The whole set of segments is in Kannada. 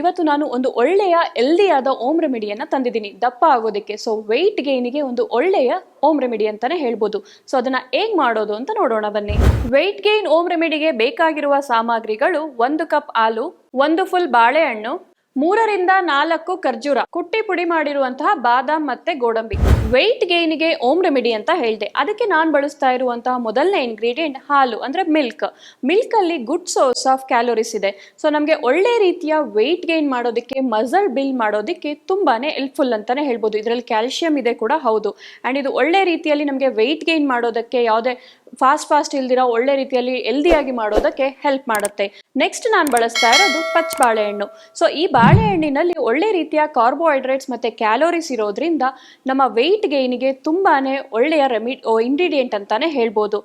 ಇವತ್ತು ನಾನು ಒಂದು ಒಳ್ಳೆಯ ಎಲ್ದಿಯಾದ ಓಮ್ ರೆಮಿಡಿಯನ್ನು ತಂದಿದ್ದೀನಿ. ದಪ್ಪ ಆಗೋದಕ್ಕೆ. ಸೊ ವೆಯ್ಟ್ ಗೇನಿಗೆ ಒಂದು ಒಳ್ಳೆಯ ಓಮ್ ರೆಮಿಡಿ ಅಂತಾನೆ ಹೇಳ್ಬೋದು. ಸೊ ಅದನ್ನ ಹೇಗ್ ಮಾಡೋದು ಅಂತ ನೋಡೋಣ ಬನ್ನಿ. ವೆಯ್ಟ್ ಗೇನ್ ಓಮ್ ರೆಮಿಡಿಗೆ ಬೇಕಾಗಿರುವ ಸಾಮಗ್ರಿಗಳು ಒಂದು ಕಪ್ ಹಾಲು, ಒಂದು ಫುಲ್ ಬಾಳೆಹಣ್ಣು ಮೂರರಿಂದ ನಾಲ್ಕು ಖರ್ಜೂರ, ಕುಟ್ಟಿ ಪುಡಿ ಮಾಡಿರುವಂತಹ ಬಾದಾಮ್ ಮತ್ತೆ ಗೋಡಂಬಿ. ವೆಯ್ಟ್ ಗೇನಿಗೆ ಓಮ್ ರೆಮಿಡಿ ಅಂತ ಹೇಳಿದೆ. ಅದಕ್ಕೆ ನಾನು ಬಳಸ್ತಾ ಇರುವಂತಹ ಮೊದಲನೇ ಇಂಗ್ರೀಡಿಯೆಂಟ್ ಹಾಲು, ಅಂದ್ರೆ ಮಿಲ್ಕ್ ಮಿಲ್ಕ್ ಅಲ್ಲಿ ಗುಡ್ ಸೋರ್ಸ್ ಆಫ್ ಕ್ಯಾಲೋರೀಸ್ ಇದೆ. ಸೊ ನಮಗೆ ಒಳ್ಳೆ ರೀತಿಯ ವೆಯ್ಟ್ ಗೇನ್ ಮಾಡೋದಕ್ಕೆ ಮಸಲ್ ಬಿಲ್ ಮಾಡೋದಕ್ಕೆ ತುಂಬಾನೇ ಹೆಲ್ಪ್ಫುಲ್ ಅಂತಾನೆ ಹೇಳ್ಬೋದು. ಇದರಲ್ಲಿ ಕ್ಯಾಲ್ಸಿಯಂ ಇದೆ ಕೂಡ ಹೌದು. ಅಂಡ್ ಇದು ಒಳ್ಳೆ ರೀತಿಯಲ್ಲಿ ನಮಗೆ ವೆಯ್ಟ್ ಗೇನ್ ಮಾಡೋದಕ್ಕೆ ಯಾವುದೇ ಫಾಸ್ಟ್ ಫಾಸ್ಟ್ ಇಲ್ದಿರ ಒಳ್ಳೆ ರೀತಿಯಲ್ಲಿ ಹೆಲ್ದಿಯಾಗಿ ಮಾಡೋದಕ್ಕೆ ಹೆಲ್ಪ್ ಮಾಡುತ್ತೆ. ನೆಕ್ಸ್ಟ್ ನಾನು ಬಳಸ್ತಾ ಇರೋದು ಪಚ್ ಬಾಳೆಹಣ್ಣು. ಸೊ ಈ ಬಾಳೆಹಣ್ಣಿನಲ್ಲಿ ಒಳ್ಳೆ ರೀತಿಯ ಕಾರ್ಬೋಹೈಡ್ರೇಟ್ಸ್ ಮತ್ತೆ ಕ್ಯಾಲೋರೀಸ್ ಇರೋದ್ರಿಂದ ನಮ್ಮ ವೆಯ್ಟ್ ಗೇನಿಗೆ ತುಂಬಾನೇ ಒಳ್ಳೆಯ ರೆಮಿ ಇಂಗ್ರೀಡಿಯೆಂಟ್ ಅಂತಾನೆ ಹೇಳ್ಬೋದು.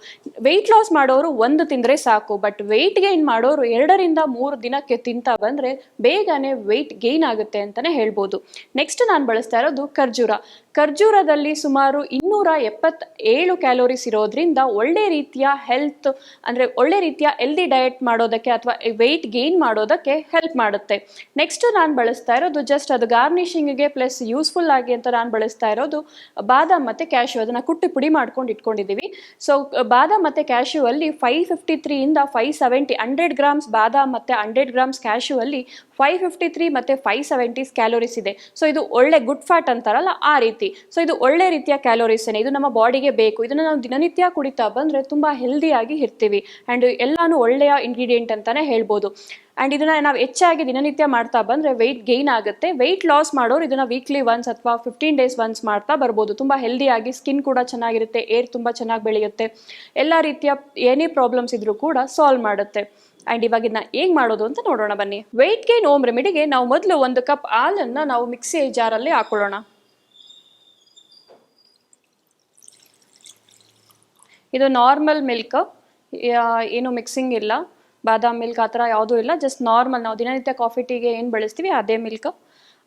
ವೆಯ್ಟ್ ಲಾಸ್ ಮಾಡೋರು ಒಂದು ತಿಂದ್ರೆ ಸಾಕು ಬಟ್ ವೆಯ್ಟ್ ಗೈನ್ ಮಾಡೋರು ಎರಡರಿಂದ ಮೂರು ದಿನಕ್ಕೆ ತಿಂತ ಬಂದರೆ ಬೇಗನೆ ವೆಯ್ಟ್ ಗೈನ್ ಆಗುತ್ತೆ ಅಂತಲೇ ಹೇಳ್ಬೋದು. ನೆಕ್ಸ್ಟ್ ನಾನು ಬಳಸ್ತಾ ಇರೋದು ಖರ್ಜೂರ. ಖರ್ಜೂರದಲ್ಲಿ ಸುಮಾರು ಇನ್ನೂರ ಎಪ್ಪತ್ತ ಏಳು ಕ್ಯಾಲೋರೀಸ್ ಇರೋದ್ರಿಂದ ಒಳ್ಳೆ ರೀತಿಯ ಹೆಲ್ತ್ ಅಂದರೆ ಒಳ್ಳೆ ರೀತಿಯ ಹೆಲ್ದಿ ಡಯಟ್ ಮಾಡೋದಕ್ಕೆ ಅಥವಾ ವೆಯ್ಟ್ ಗೇನ್ ಮಾಡೋದಕ್ಕೆ ಹೆಲ್ಪ್ ಮಾಡುತ್ತೆ. ನೆಕ್ಸ್ಟ್ ನಾನು ಬಳಸ್ತಾ ಇರೋದು ಜಸ್ಟ್ ಅದು ಗಾರ್ನಿಶಿಂಗ್ಗೆ ಪ್ಲಸ್ ಯೂಸ್ಫುಲ್ ಆಗಿ ಅಂತ ನಾನು ಬಳಸ್ತಾ ಇರೋದು ಬಾದಾಮ್ ಮತ್ತು ಕ್ಯಾಶ್ಯೂ ಅದನ್ನು ಕುಟ್ಟಿ ಪುಡಿ ಮಾಡ್ಕೊಂಡು ಇಟ್ಕೊಂಡಿದ್ದೀವಿ ಸೊ ಬಾದಾಮ್ ಮತ್ತು ಕ್ಯಾಶ್ಯೂ ಅಲ್ಲಿ ಫೈವ್ ಫಿಫ್ಟಿ ತ್ರೀಯಿಂದ ಫೈವ್ ಸೆವೆಂಟಿ ಹಂಡ್ರೆಡ್ ಗ್ರಾಮ್ಸ್ ಬಾದಾಮ್ ಮತ್ತು ಹಂಡ್ರೆಡ್ ಗ್ರಾಮ್ಸ್ ಕ್ಯಾಶ್ಯೂ ಅಲ್ಲಿ ಫೈವ್ ಫಿಫ್ಟಿ ತ್ರೀ ಮತ್ತು ಫೈವ್ ಸೆವೆಂಟೀಸ್ ಕ್ಯಾಲೋರೀಸ್ ಇದೆ. ಸೊ ಇದು ಒಳ್ಳೆ ಗುಡ್ ಫ್ಯಾಟ್ ಅಂತಾರಲ್ಲ, ಆ ರೀತಿ ಸೊ ಇದು ಒಳ್ಳೆ ರೀತಿಯ ಕ್ಯಾಲೋರೀಸ್ ಇದು ನಮ್ಮ ಬಾಡಿಗೆ ಬೇಕು. ಇದನ್ನ ನಾವು ದಿನನಿತ್ಯ ಕುಡಿತಾ ಬಂದ್ರೆ ತುಂಬಾ ಹೆಲ್ದಿಯಾಗಿ ಇರ್ತೀವಿ. ಅಂಡ್ ಎಲ್ಲಾನು ಒಳ್ಳೆಯ ಇಂಗ್ರೀಡಿಯೆಂಟ್ ಅಂತಾನೆ ಹೇಳ್ಬೋದು. ಅಂಡ್ ಇದನ್ನ ನಾವು ಹೆಚ್ಚಾಗಿ ದಿನನಿತ್ಯ ಮಾಡ್ತಾ ಬಂದ್ರೆ ವೆಯ್ಟ್ ಗೇನ್ ಆಗುತ್ತೆ. ವೆಯ್ಟ್ ಲಾಸ್ ಮಾಡೋರು ಇದನ್ನ ವೀಕ್ಲಿ ಒನ್ಸ್ ಅಥವಾ ಫಿಫ್ಟೀನ್ ಡೇಸ್ ಒನ್ಸ್ ಮಾಡ್ತಾ ಬರ್ಬೋದು. ತುಂಬಾ ಹೆಲ್ದಿಯಾಗಿ ಸ್ಕಿನ್ ಕೂಡ ಚೆನ್ನಾಗಿರುತ್ತೆ ಏರ್ ತುಂಬಾ ಚೆನ್ನಾಗಿ ಬೆಳೆಯುತ್ತೆ. ಎಲ್ಲ ರೀತಿಯ ಏನೇ ಪ್ರಾಬ್ಲಮ್ಸ್ ಇದ್ರೂ ಕೂಡ ಸಾಲ್ವ್ ಮಾಡುತ್ತೆ. ಅಂಡ್ ಇವಾಗ ಇದನ್ನ ಹೇಗ್ ಮಾಡೋದು ಅಂತ ನೋಡೋಣ ಬನ್ನಿ. ವೆಯ್ಟ್ ಗೇನ್ ಓಮ್ ರೆಮಿಡಿಗೆ ನಾವು ಮೊದಲು ಒಂದು ಕಪ್ ಹಾಲನ್ನ ನಾವು ಮಿಕ್ಸಿ ಜಾರಲ್ಲಿ ಹಾಕೊಳ್ಳೋಣ. ಇದು ನಾರ್ಮಲ್ ಮಿಲ್ಕ್ ಏನು ಮಿಕ್ಸಿಂಗ್ ಇಲ್ಲ. ಬಾದಾಮ್ ಮಿಲ್ಕ್ ಆ ಥರ ಯಾವುದೂ ಇಲ್ಲ. ಜಸ್ಟ್ ನಾರ್ಮಲ್ ನಾವು ದಿನನಿತ್ಯ ಕಾಫಿ ಟೀಗೆ ಏನು ಬಳಸ್ತೀವಿ ಅದೇ ಮಿಲ್ಕ್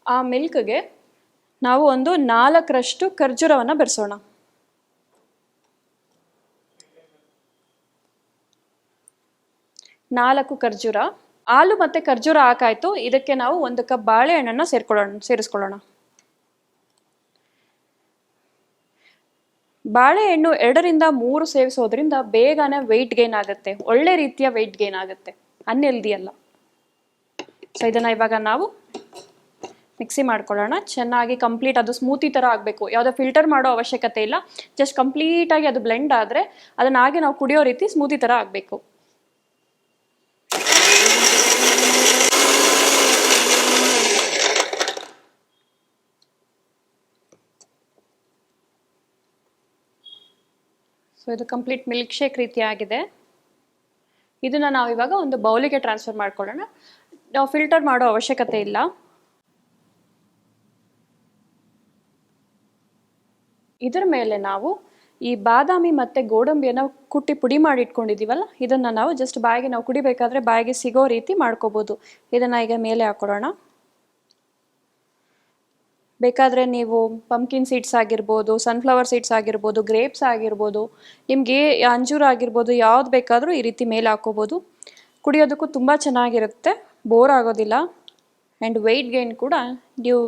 ಆ ಮಿಲ್ಕ್ಗೆ ನಾವು ಒಂದು ನಾಲ್ಕರಷ್ಟು ಖರ್ಜೂರವನ್ನು ಬೆರೆಸೋಣ. ನಾಲ್ಕು ಖರ್ಜೂರ. ಹಾಲು ಮತ್ತು ಖರ್ಜೂರ ಹಾಕಾಯಿತು. ಇದಕ್ಕೆ ನಾವು ಒಂದು ಕಪ್ ಬಾಳೆಹಣ್ಣನ್ನು ಸೇರ್ಕೊಳ್ಳೋಣ ಸೇರಿಸ್ಕೊಳ್ಳೋಣ. ಬಾಳೆಹಣ್ಣು ಎರಡರಿಂದ ಮೂರು ಸೇವಿಸೋದ್ರಿಂದ ಬೇಗನೆ ವೆಯ್ಟ್ ಗೇನ್ ಆಗುತ್ತೆ. ಒಳ್ಳೆ ರೀತಿಯ ವೆಯ್ಟ್ ಗೇನ್ ಆಗುತ್ತೆ. ಅನ್ಹೆಲ್ದಿ ಅಲ್ಲ. ಸೊ ಇದನ್ನ ಇವಾಗ ನಾವು ಮಿಕ್ಸಿ ಮಾಡ್ಕೊಳ್ಳೋಣ. ಚೆನ್ನಾಗಿ ಕಂಪ್ಲೀಟ್ ಅದು ಸ್ಮೂತಿ ಥರ ಆಗಬೇಕು. ಯಾವುದೋ ಫಿಲ್ಟರ್ ಮಾಡೋ ಅವಶ್ಯಕತೆ ಇಲ್ಲ. ಜಸ್ಟ್ ಕಂಪ್ಲೀಟಾಗಿ ಅದು ಬ್ಲೆಂಡ್ ಆದರೆ ಅದನ್ನ ಹಾಗೆ ನಾವು ಕುಡಿಯೋ ರೀತಿ ಸ್ಮೂತಿ ಥರ ಆಗಬೇಕು. ಸೊ ಇದು ಕಂಪ್ಲೀಟ್ ಮಿಲ್ಕ್ ಶೇಕ್ ರೀತಿಯಾಗಿದೆ ಇದನ್ನು ನಾವು ಇವಾಗ ಒಂದು ಬೌಲಿಗೆ ಟ್ರಾನ್ಸ್ಫರ್ ಮಾಡ್ಕೊಳ್ಳೋಣ. ನಾವು ಫಿಲ್ಟರ್ ಮಾಡೋ ಅವಶ್ಯಕತೆ ಇಲ್ಲ. ಇದರ ಮೇಲೆ ನಾವು ಈ ಬಾದಾಮಿ ಮತ್ತೆ ಗೋಡಂಬಿಯನ್ನು ಕುಟ್ಟಿ ಪುಡಿ ಮಾಡಿ ಇಟ್ಕೊಂಡಿದ್ದೀವಲ್ಲ ಇದನ್ನು ನಾವು ಜಸ್ಟ್ ಬಾಯಿಗೆ ನಾವು ಕುಡಿಬೇಕಾದ್ರೆ ಬಾಯಿಗೆ ಸಿಗೋ ರೀತಿ ಮಾಡ್ಕೋಬೋದು. ಇದನ್ನು ಈಗ ಮೇಲೆ ಹಾಕೊಳ್ಳೋಣ. ಬೇಕಾದರೆ ನೀವು ಪಂಪ್ಕಿನ್ ಸೀಡ್ಸ್ ಆಗಿರ್ಬೋದು ಸನ್ಫ್ಲವರ್ ಸೀಡ್ಸ್ ಆಗಿರ್ಬೋದು ಗ್ರೇಪ್ಸ್ ಆಗಿರ್ಬೋದು, ನಿಮಗೆ ಅಂಜೂರ ಆಗಿರ್ಬೋದು, ಯಾವ್ದು ಬೇಕಾದರೂ ಈ ರೀತಿ ಮೇಲೆ ಹಾಕೋಬೋದು. ಕುಡಿಯೋದಕ್ಕೂ ತುಂಬ ಚೆನ್ನಾಗಿರುತ್ತೆ ಬೋರ್ ಆಗೋದಿಲ್ಲ. ಆ್ಯಂಡ್ ವೆಯ್ಟ್ ಗೇನ್ ಕೂಡ ನೀವು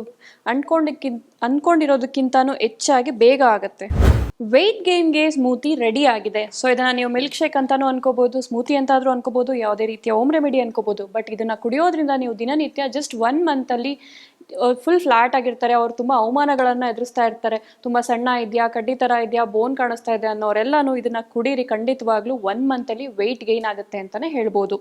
ಅಂದ್ಕೊಂಡಕ್ಕಿ ಅಂದ್ಕೊಂಡಿರೋದಕ್ಕಿಂತನೂ ಹೆಚ್ಚಾಗಿ ಬೇಗ ಆಗುತ್ತೆ. ವೆಯ್ಟ್ ಗೇನ್ಗೆ ಸ್ಮೂತಿ ರೆಡಿ ಆಗಿದೆ. ಸೊ ಇದನ್ನು ನೀವು ಮಿಲ್ಕ್ ಶೇಕ್ ಅಂತಲೂ ಅನ್ಕೋಬೋದು ಸ್ಮೂತಿ ಅಂತಾದರೂ ಅನ್ಕೋಬೋದು, ಯಾವುದೇ ರೀತಿಯ ಓಮ್ ರೆಮಿಡಿ ಅನ್ಕೋಬೋದು. ಬಟ್ ಇದನ್ನು ಕುಡಿಯೋದ್ರಿಂದ ನೀವು ದಿನನಿತ್ಯ ಜಸ್ಟ್ ಒನ್ ಮಂತಲ್ಲಿ ಫುಲ್ ಫ್ಲಾಟ್ ಆಗಿರ್ತಾರೆ, ಅವ್ರು ತುಂಬ ಅವಮಾನಗಳನ್ನು ಎದುರಿಸ್ತಾ ಇರ್ತಾರೆ. ತುಂಬ ಸಣ್ಣ ಇದೆಯಾ, ಕಡ್ಡಿ ತರ ಇದೆಯಾ ಬೋನ್ ಕಾಣಿಸ್ತಾ ಇದೆ ಅನ್ನೋರೆಲ್ಲಾನು ಇದನ್ನ ಕುಡೀರಿ ಖಂಡಿತವಾಗ್ಲೂ ಒನ್ ಮಂತಲ್ಲಿ ವೆಯ್ಟ್ ಗೈನ್ ಆಗುತ್ತೆ ಅಂತಾನೆ ಹೇಳ್ಬೋದು.